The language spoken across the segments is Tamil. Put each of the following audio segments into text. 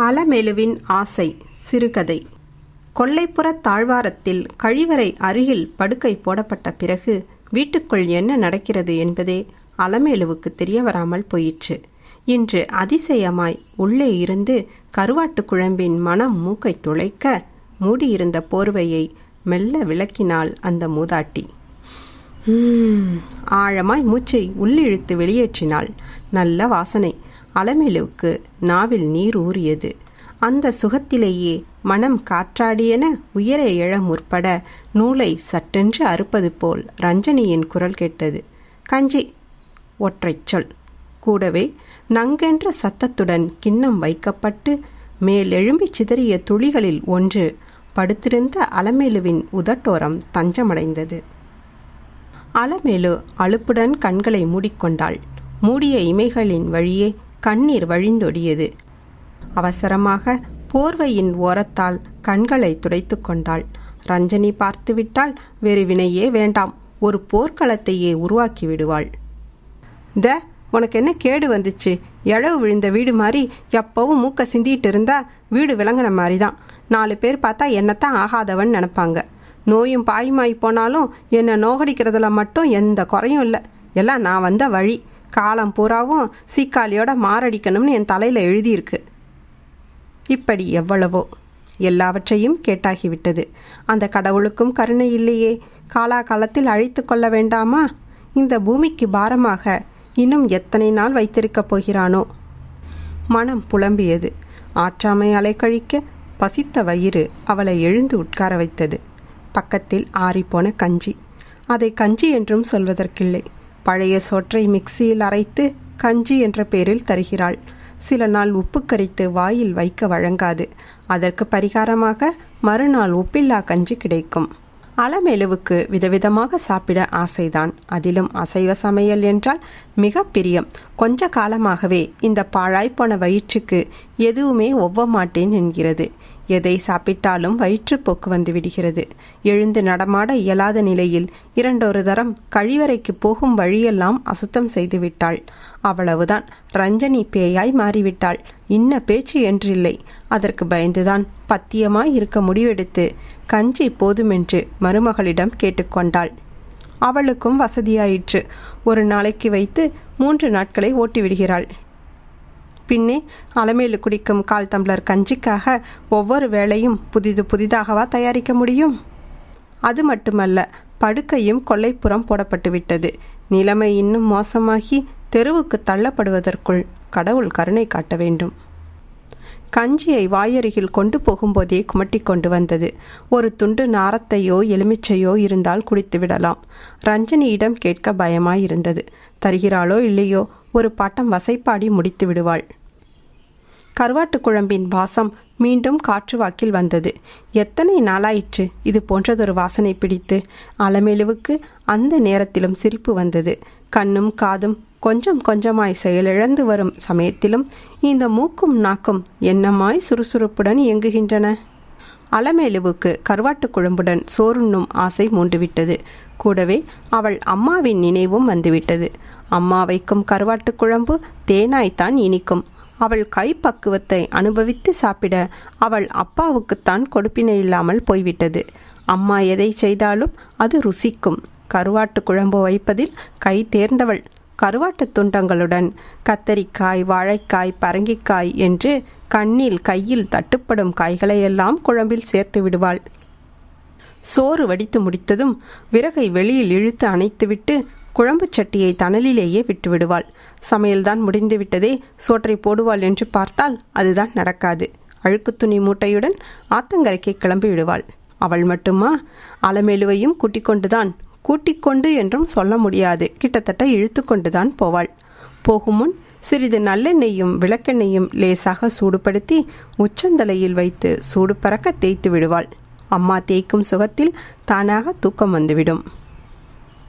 அலமெலுவின் ஆசை சிறுகதை. கொல்லைப்புற தாழ்வாரத்தில் கழிவறை அருகில் படுக்கை போடப்பட்ட பிறகு வீட்டுக்குள் என்ன நடக்கிறது என்பதே அலமேலுவுக்கு தெரிய வராமல் போயிற்று. இன்று அதிசயமாய் உள்ளே இருந்து கருவாட்டு குழம்பின் மனம் மூக்கை துளைக்க மூடியிருந்த போர்வையை மெல்ல விளக்கினாள் அந்த மூதாட்டி. ஆழமாய் மூச்சை உள்ளிழுத்து வெளியேற்றினாள். நல்ல வாசனை. அலமேலுவுக்கு நாவில் நீர் ஊறியது. அந்த சுகத்திலேயே மனம் காற்றாடியென உயர எழ முற்பட நூலை சட்டென்று அறுப்பது போல் ரஞ்சனியின் குரல் கேட்டது. கஞ்சி ஒற்றைச் சொல். கூடவே நங்கென்ற சத்தத்துடன் கிண்ணம் வைக்கப்பட்டு மேலெழும்பி சிதறிய துளிகளில் ஒன்று படுத்திருந்த அலமேலுவின் உதட்டோரம் தஞ்சமடைந்தது. அலமேலு அலுப்புடன் கண்களை மூடிக்கொண்டாள். மூடிய இமைகளின் வழியே கண்ணீர் வழிந்தொடியது. அவசரமாக போர்வையின் ஓரத்தால் கண்களை துடைத்து கொண்டாள். ரஞ்சனி பார்த்துவிட்டால் வேறு வினையே வேண்டாம். ஒரு போர்க்களத்தையே உருவாக்கி விடுவாள். த உனக்கு என்ன கேடு வந்துச்சு? இழவு விழுந்த வீடு மாதிரி எப்பவும் மூக்க சிந்திட்டு இருந்தா வீடு விளங்கின மாதிரி தான் நாலு பேர் பார்த்தா என்னத்தான் ஆகாதவன் நினைப்பாங்க. நோயும் பாயுமாய் போனாலும் என்னை நோகடிக்கிறதுல மட்டும் எந்த குறையும் இல்லை. எல்லாம் நான் வந்த வழி. காலம் பூராவும் சீக்காளியோட மாரடிக்கணும்னு என் தலையில் எழுதியிருக்கு. இப்படி எவ்வளவோ எல்லாவற்றையும் கேட்டாகிவிட்டது. அந்த கடவுளுக்கும் கருணை இல்லையே. காலாகாலத்தில் அழைத்து கொள்ள வேண்டாமா? இந்த பூமிக்கு பாரமாக இன்னும் எத்தனை நாள் வைத்திருக்கப் போகிறானோ? மனம் புலம்பியது. ஆற்றாமை அலைக்கழிக்க பசித்த வயிறு அவளை எழுந்து உட்கார வைத்தது. பக்கத்தில் ஆறிப்போன கஞ்சி. அதை கஞ்சி என்றும் சொல்வதற்கில்லை. பழைய சோற்றை மிக்சியில் அரைத்து கஞ்சி என்ற பெயரில் தருகிறாள். சில நாள் உப்பு கரித்து வாயில் வைக்க வழங்காது. அதற்கு பரிகாரமாக மறுநாள் உப்பில்லா கஞ்சி கிடைக்கும். அலமெலுவுக்கு விதவிதமாக சாப்பிட ஆசைதான். அதிலும் அசைவ சமையல் என்றால் மிக பிரியம். கொஞ்ச காலமாகவே இந்த பாழாய்ப்போன வயிற்றுக்கு எதுவுமே ஒவ்வ மாட்டேன் என்கிறது. எதை சாப்பிட்டாலும் வயிற்றுப்போக்கு வந்து விடுகிறது. எழுந்து நடமாட இயலாத நிலையில் இரண்டொரு தரம் கழிவறைக்கு போகும் வழியெல்லாம் அசுத்தம் செய்துவிட்டாள் அவ்வளவுதான். ரஞ்சனி பேயாய் மாறிவிட்டாள். இன்ன பேச்சு என்றில்லை. அதற்கு பயந்துதான் பத்தியமாய் இருக்க முடிவெடுத்து கஞ்சி போதுமென்று மருமகளிடம் கேட்டுக்கொண்டாள் அவளுக்கும் வசதியாயிற்று. ஒரு நாளைக்கு வைத்து மூன்று நாட்களை ஓட்டிவிடுகிறாள். பின்னே அலமேலு குடிக்கும் கால் தம்ளர் கஞ்சிக்காக ஒவ்வொரு வேளையும் புதிது புதிதாகவா தயாரிக்க முடியும்? அது மட்டுமல்ல படுக்கையும் கொல்லைப்புறம் போடப்பட்டுவிட்டது நிலைமை இன்னும் மோசமாகி தெருவுக்கு தள்ளப்படுவதற்குள் கடவுள் கருணை காட்ட வேண்டும். கஞ்சியை வாயருகில் கொண்டு போகும்போதே குமட்டி கொண்டு வந்தது. ஒரு துண்டு நாரத்தையோ எலுமிச்சையோ இருந்தால் குடித்து விடலாம். ரஞ்சனியிடம் கேட்க பயமாயிருந்தது. தருகிறாளோ இல்லையோ ஒரு பாட்டம் வசைப்பாடி முடித்து விடுவாள். கருவாட்டு குழம்பின் வாசம் மீண்டும் காற்று வாக்கில் வந்தது. எத்தனை நாளாயிற்று? இது போன்றதொரு வாசனை பிடித்து அலமேலுவுக்கு அந்த நேரத்திலும் சிரிப்பு வந்தது. கண்ணும் காதும் கொஞ்சம் கொஞ்சமாய் செயலிழந்து வரும் சமயத்திலும் இந்த மூக்கும் நாக்கும் என்னமாய் சுறுசுறுப்புடன் இயங்குகின்றன? அலமேலுவுக்கு கருவாட்டு குழம்புடன் சோறுண்ணும் ஆசை மூண்டுவிட்டது. கூடவே அவள் அம்மாவின் நினைவும் வந்துவிட்டது. அம்மா வைக்கும் கருவாட்டு குழம்பு தேனாய்த்தான் இனிக்கும். அவள் கைப்பக்குவத்தை அனுபவித்து சாப்பிட அவள் அப்பாவுக்குத்தான் கொடுப்பினை இல்லாமல் போய்விட்டது. அம்மா எதை செய்தாலும் அது ருசிக்கும். கருவாட்டு குழம்பு வைப்பதில் கை தேர்ந்தவள். கருவாட்டு துண்டங்களுடன் கத்தரிக்காய் வாழைக்காய் பரங்கிக்காய் என்று கண்ணில் கையில் தட்டுப்படும் காய்களையெல்லாம் குழம்பில் சேர்த்து விடுவாள். சோறு வடித்து முடித்ததும் விறகை வெளியில் இழுத்து அணைத்துவிட்டு குழம்பு சட்டியை தணலிலேயே விட்டு விடுவாள் சமையல்தான் முடிந்துவிட்டதே சோற்றை போடுவாள் என்று பார்த்தால் அதுதான் நடக்காது. அழுக்கு துணி மூட்டையுடன் ஆத்தங்கரைக்கு கிளம்பி விடுவாள் அவள் மட்டுமா? அலமேலுவையும் கூட்டிக் கொண்டுதான் கூட்டிக் கொண்டு என்றும் சொல்ல முடியாது. கிட்டத்தட்ட இழுத்து கொண்டுதான் போவாள். போகும் முன் சிறிது நல்லெண்ணெயும் விளக்கெண்ணெயும் லேசாக சூடுபடுத்தி உச்சந்தலையில் வைத்து சூடு பறக்க தேய்த்து விடுவாள் அம்மா தேய்க்கும் சுகத்தில் தானாக தூக்கம் வந்துவிடும்.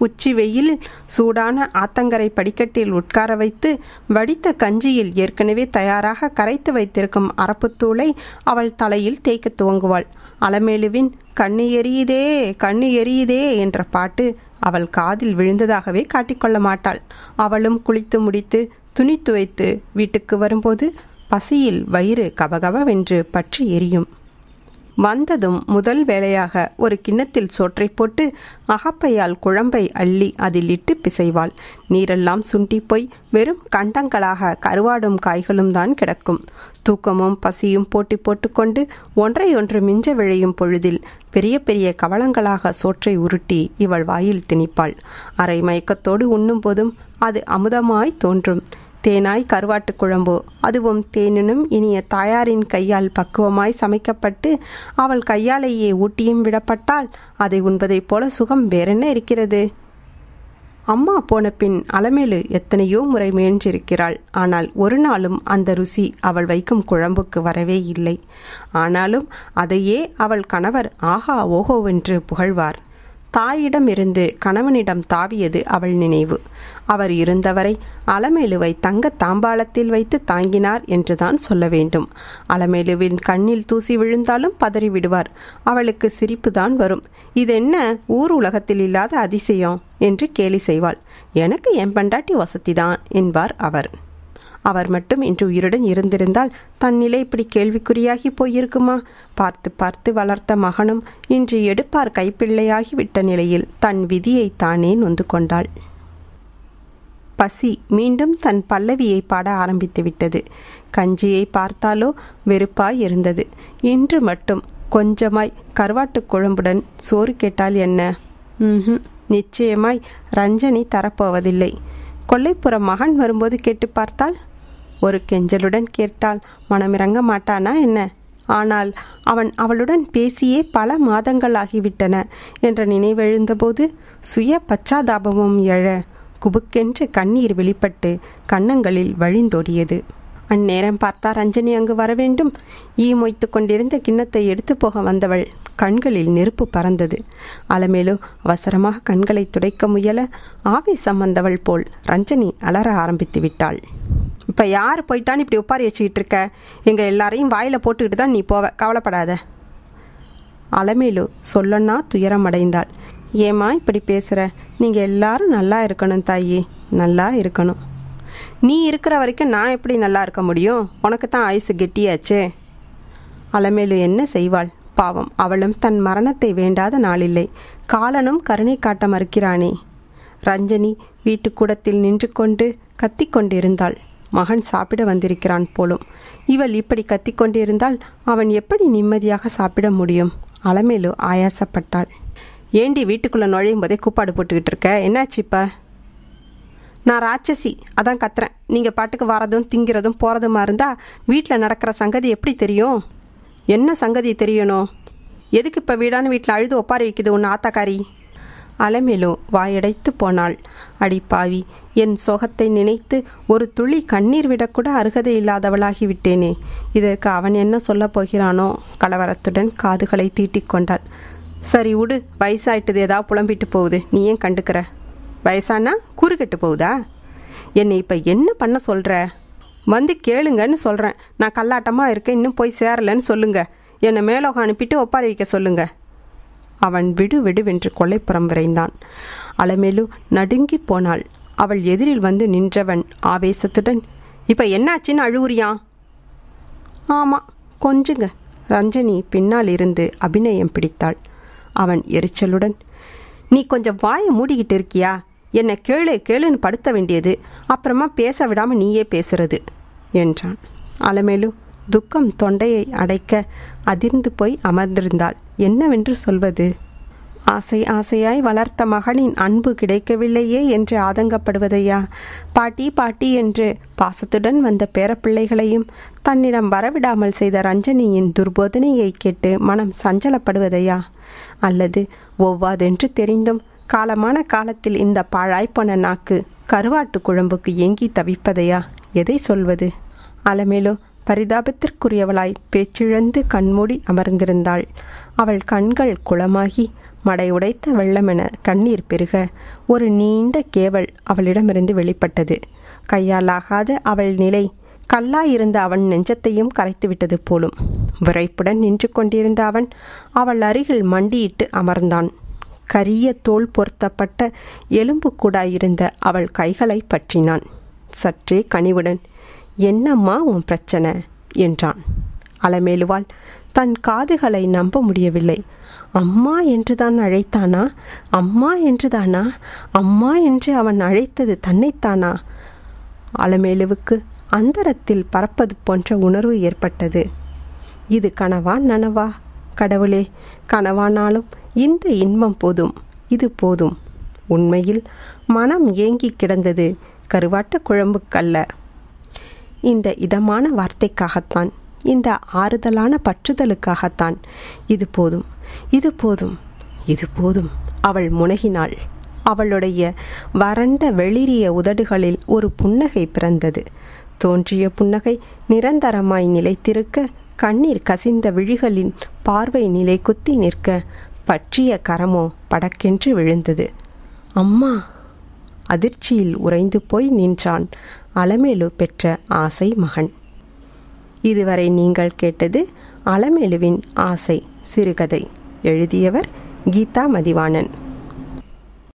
உச்சி வெயிலில் சூடான ஆத்தங்கரை படிக்கட்டில் உட்கார வைத்து வடித்த கஞ்சியில் ஏற்கனவே தயாராக கரைத்து வைத்திருக்கும் அரப்புத்தூளை அவள் தலையில் தேய்க்க துவங்குவாள். அலமேலுவின் கண்ணு எரியுதே கண்ணு எரியுதே என்ற பாட்டு அவள் காதில் விழுந்ததாகவே காட்டிக்கொள்ள மாட்டாள். அவளும் குளித்து முடித்து துணி துவைத்து வீட்டுக்கு வரும்போது பசியில் வயிறு கபகபவென்று பற்றி எரியும். வந்ததும் முதல் வேளையாக ஒரு கிண்ணத்தில் சோற்றை போட்டு அகப்பையால் குழம்பை அள்ளி அதில் இட்டு பிசைவாள். நீரெல்லாம் சுண்டி போய் வெறும் கண்டங்களாக கருவாடும் காய்களும் தான் கிடக்கும். தூக்கமும் பசியும் போட்டி போட்டுக்கொண்டு ஒன்றை ஒன்று மிஞ்ச விழையும் பொழுதில் பெரிய பெரிய கவளங்களாக சோற்றை உருட்டி இவள் வாயில் திணிப்பாள். அரை மயக்கத்தோடு உண்ணும் போதும் அது அமுதமாய் தோன்றும். தேனாய் கருவாட்டு குழம்பு. அதுவும் தேனினும் இனிய தாயாரின் கையால் பக்குவமாய் சமைக்கப்பட்டு அவள் கையாலேயே ஊட்டியும் விடப்பட்டால் அதை உண்பதைப் போல சுகம் வேறென்ன இருக்கிறது? அம்மா போன பின் அலமேலு எத்தனையோ முறை முயன்றிருக்கிறாள். ஆனால் ஒரு நாளும் அந்த ருசி அவள் வைக்கும் குழம்புக்கு வரவே இல்லை. ஆனாலும் அதையே அவள் கணவர் ஆஹா ஓஹோவென்று புகழ்வார். தாயிடமிருந்து கணவனிடம் தாவியது அவள் நினைவு. அவர் இருந்தவரை அலமேலுவை தங்க தாம்பாளத்தில் வைத்து தாங்கினார் என்றுதான் சொல்ல வேண்டும். அலமேலுவின் கண்ணில் தூசி விழுந்தாலும் பதறிவிடுவார் அவளுக்கு சிரிப்புதான் வரும். இதென்ன ஊர் உலகத்தில் இல்லாத அதிசயம்? என்று கேலி செய்வாள். எனக்கு என் பண்டாட்டி வசதிதான் என்பார் அவர். அவர் மட்டும் இன்று உயிருடன் இருந்திருந்தால் தன் நிலை இப்படி கேள்விக்குறியாகி போயிருக்குமா? பார்த்து பார்த்து வளர்த்த மகனும் இன்று எடுப்பார் கைப்பிள்ளையாகி விட்ட நிலையில் தன் விதியை தானே நொந்து கொண்டாள். பசி மீண்டும் தன் பல்லவியை பாட ஆரம்பித்து விட்டது. கஞ்சியை பார்த்தாலோ வெறுப்பாய் இருந்தது. இன்று மட்டும் கொஞ்சமாய் கருவாட்டு குழம்புடன் சோறு கேட்டால் என்ன? ம் நிச்சயமாய் ரஞ்சனி தரப்போவதில்லை. கொல்லைப்புற மகன் வரும்போது கேட்டு பார்த்தால் ஒரு கெஞ்சலுடன் கேட்டால் மனமிறங்க மாட்டானா என்ன? ஆனால் அவன் அவளுடன் பேசியே பல மாதங்கள் ஆகிவிட்டன என்ற நினைவெழுந்தபோது சுய பச்சாதாபமும் எழ குபுக்கென்று கண்ணீர் வெளிப்பட்டு கன்னங்களில் வழிந்தோடியது. அந்நேரம் பார்த்தா ரஞ்சனி அங்கு வரவேண்டும் ஈ மொய்த்து கொண்டிருந்த கிண்ணத்தை எடுத்து போக வந்தவள் கண்களில் நெருப்பு பறந்தது. அலமேலு அவசரமாக கண்களை துடைக்க முயல ஆவேசம் வந்தவள் போல் ரஞ்சனி அலற ஆரம்பித்து விட்டாள். இப்போ யார் போயிட்டான்னு இப்படி ஒப்பாரி வச்சுக்கிட்டு இருக்க? எங்கள் எல்லாரையும் வாயில் போட்டுக்கிட்டு தான் நீ போவ. கவலைப்படாத. அலமேலு சொல்லன்னா துயரம் அடைந்தாள். ஏம்மா இப்படி பேசுகிற நீங்கள் எல்லாரும் நல்லா இருக்கணும் தாயி. நல்லா இருக்கணும். நீ இருக்கிற வரைக்கும் நான் எப்படி நல்லா இருக்க முடியும்? உனக்கு தான் ஆயுசு கெட்டியாச்சே. அலமேலு என்ன செய்வாள்? பாவம் அவளும் தன் மரணத்தை வேண்டாத நாளில்லை. காலனும் கருணை காட்ட மறுக்கிறானே. ரஞ்சனி வீட்டுக்கூடத்தில் நின்று கொண்டு கத்திக்கொண்டிருந்தாள். மகன் சாப்பிட வந்திருக்கிறான் போலும். இவள் இப்படி கத்திக்கொண்டிருந்தால் அவன் எப்படி நிம்மதியாக சாப்பிட முடியும்? அலமேலு ஆயாசப்பட்டாள். ஏண்டி வீட்டுக்குள்ளே நுழையும் போதே கூப்பாடு போட்டுக்கிட்டு இருக்க? என்னாச்சு இப்போ? நான் ராட்சசி அதான் கத்துறேன். நீங்கள் பாட்டுக்கு வரதும் திங்கிறதும் போகிறதுமா இருந்தால் வீட்டில் நடக்கிற சங்கதி எப்படி தெரியும்? என்ன சங்கதி தெரியணும்? எதுக்கு இப்போ வீடான வீட்டில் அழுது ஒப்பாரி வைக்குது ஒன்று ஆத்தாக்காரி? அலமேலு வாயடைத்து போனாள். அடி பாவி என் சோகத்தை நினைத்து ஒரு துளி கண்ணீர் விடக்கூட அருகதை இல்லாதவளாகி விட்டேனே. இதற்கு அவன் என்ன சொல்லப் போகிறானோ? கலவரத்துடன் காதுகளை தீட்டிக் கொண்டாள். சரி விடு வயசாயிட்டது ஏதாவது புலம்பிட்டு போகுது. நீ ஏன் கண்டுக்கிற? வயசானா? கூறுகெட்டு போகுதா? என்னை இப்போ என்ன பண்ண சொல்கிற வந்து கேளுங்கன்னு சொல்கிறேன் நான் கல்லாட்டமாக இருக்கேன். இன்னும் போய் சேரலன்னு சொல்லுங்க. என்னை மேலோகம் அனுப்பிட்டு ஒப்பாரி வைக்க சொல்லுங்கள் அவன் விடு விடுவென்று கொல்லைப்புறம் விரைந்தான். அலமேலு நடுங்கி போனாள். அவள் எதிரில் வந்து நின்றவன் ஆவேசத்துடன் இப்போ என்னாச்சுன்னு அழுவுறியா ஆமாம் கொஞ்சுங்க. ரஞ்சனி பின்னால் இருந்து அபிநயம் பிடித்தாள். அவன் எரிச்சலுடன் நீ கொஞ்சம் வாயை மூடிக்கிட்டு இருக்கியா? என்னை கேளு கேளுன்னு படுத்த வேண்டியது. அப்புறமா பேச விடாமல் நீயே பேசுறது என்றான். அலமேலு துக்கம் தொண்டையை அடைக்க அதிர்ந்து போய் அமர்ந்திருந்தாள். என்னவென்று சொல்வது? ஆசை ஆசையாய் வளர்த்த மகனின் அன்பு கிடைக்கவில்லையே என்று ஆதங்கப்படுவதையா? பாட்டி பாட்டி என்று பாசத்துடன் வந்த பேரப்பிள்ளைகளையும் தன்னிடம் வரவிடாமல் செய்த ரஞ்சனியின் துர்போதனையை கேட்டு மனம் சஞ்சலப்படுவதையா? அல்லது ஒவ்வாதென்று தெரிந்தும் காலமான காலத்தில் இந்த பாழாய்ப்போன நாக்கு கருவாட்டு குழம்புக்கு ஏங்கி தவிப்பதையா? எதை சொல்வது? அலமேலோ பரிதாபத்திற்குரியவளாய் பேச்சிழந்து கண்மூடி அமர்ந்திருந்தாள். அவள் கண்கள் குளமாகி மடை உடைத்த வெள்ளமென கண்ணீர் பெருக ஒரு நீண்ட கேவல் அவளிடமிருந்து வெளிப்பட்டது. கையாலாகாத அவள் நிலை கல்லாயிருந்த அவன் நெஞ்சத்தையும் கரைத்துவிட்டது போலும். விரைப்புடன் நின்று கொண்டிருந்த அவன் அவள் அருகில் மண்டியிட்டு அமர்ந்தான். கரிய தோல் பொருத்தப்பட்ட எலும்பு கூடாயிருந்த அவள் கைகளை பற்றினான். சற்றே கனிவுடன் என்னம்மா உன் பிரச்சனை? என்றான். அலமேலுவாள் தன் காதுகளை நம்ப முடியவில்லை. அம்மா என்றுதான் அழைத்தானா? அம்மா என்றுதானா? அம்மா என்று அவன் அழைத்தது தன்னைத்தானா? அலமேலுவுக்கு அந்தரத்தில் பறப்பது போன்ற உணர்வு ஏற்பட்டது. இது கனவா நனவா? கடவுளே கனவானாலும் இந்த இன்பம் போதும் இது போதும். உண்மையில் மனம் ஏங்கி கிடந்தது கருவாட்ட குழம்புக்கல்ல. இந்த இதமான வார்த்தைக்காகத்தான் இந்த ஆறுதலான பற்றுதலுக்காகத்தான். இது போதும் இது போதும் இது போதும் அவள் முனகினாள். அவளுடைய வறண்ட வெளிரிய உதடுகளில் ஒரு புன்னகை பிறந்தது. தோன்றிய புன்னகை நிரந்தரமாய் நிலைத்திருக்க கண்ணீர் கசிந்த விழிகளின் பார்வை நிலை குத்தி நிற்க பற்றிய கரமோ படக்கென்று விழுந்தது. அம்மா அதிர்ச்சியில் உறைந்து போய் நின்றான். அலமேலு பெற்ற ஆசை மகன். இதுவரை நீங்கள் கேட்டது அலமேலுவின் ஆசை சிறுகதை. எழுதியவர் கீதா மதிவாணன்.